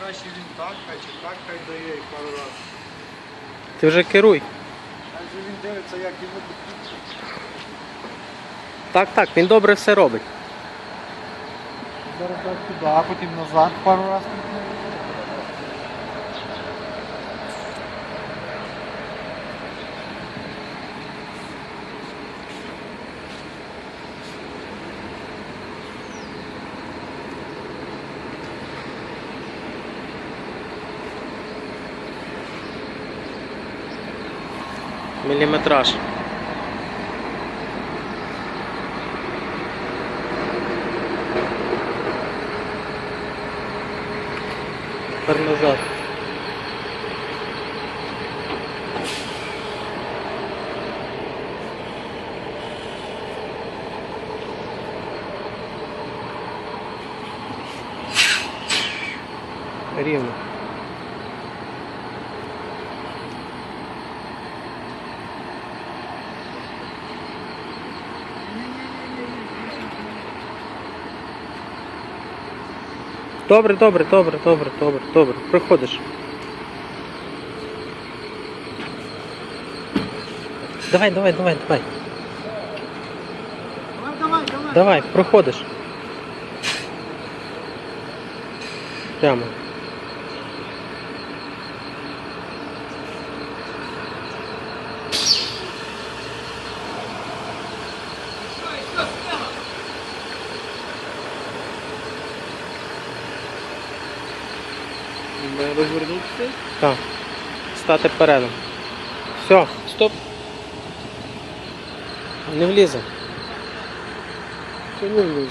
краще він так, хай чи так, хай дає і пару разів. Ти вже керуй. Адже він дивиться, як йому тут. Так, так, він добре все робить. Зараз так туди, а потім назад пару разів. Міліметраж. Тепер назад. Рівно. Добре, добре, добре, добре, добре, добре. Приходиш. Давай, давай, давай, давай. Давай, давай, давай. Давай, проходиш. Прямо. Розвернутися? Так. Стати передом. Все, стоп. Не влізе. Чому не влізу?